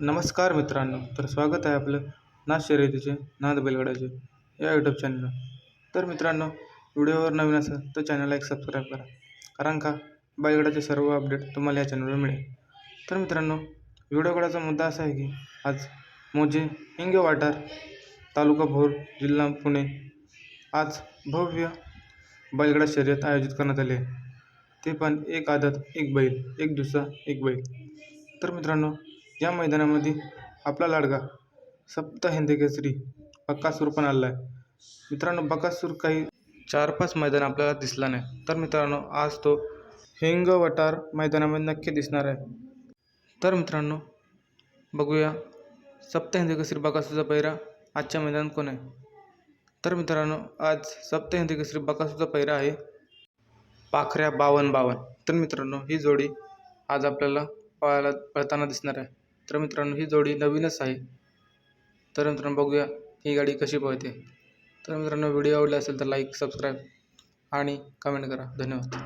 नमस्कार मित्रांनो तर स्वागत आहे आपलं नाथ शर्यतीचे नाद बैलगाडाचे या यूट्यूब चॅनलवर तर मित्रांनो व्हिडिओवर नवीन असेल तर चॅनलला एक सबस्क्राईब करा कारण का बैलगाडाचे सर्व अपडेट तुम्हाला या चॅनलवर मिळेल. तर मित्रांनो व्हिडिओ मुद्दा असा आहे की आज मोजे हिंगे वाटार तालुका भोर जिल्हा पुणे आज भव्य बैलगडा शर्यत आयोजित करण्यात आली आहे. ते पण एक आदत एक बैल एक दुसरा एक बैल. तर मित्रांनो या मैदानामध्ये आपला लाडका सप्त हिंदकेसरी पण आलेला आहे मित्रांनो बकासूर काही चार पाच मैदान आपल्याला दिसला नाही. तर मित्रांनो आज तो हिंग वटार मैदानामध्ये नक्की दिसणार आहे. तर मित्रांनो बघूया सप्त हिंदकेसरी बकासूचा पैरा आजच्या मैदानात कोण आहे? तर मित्रांनो आज सप्त हिंदकेसरी बकासूचा पैरा आहे पाखऱ्या बावन बावन तर मित्रांनो ही जोडी आज आपल्याला पळायला पळताना दिसणार आहे. तर मित्रांनो ही जोडी नवीनच आहे. तर मित्रांनो बघूया ही गाडी कशी पळते. तर मित्रांनो व्हिडिओ आवडला असेल तर लाईक सबस्क्राईब आणि कमेंट करा. धन्यवाद.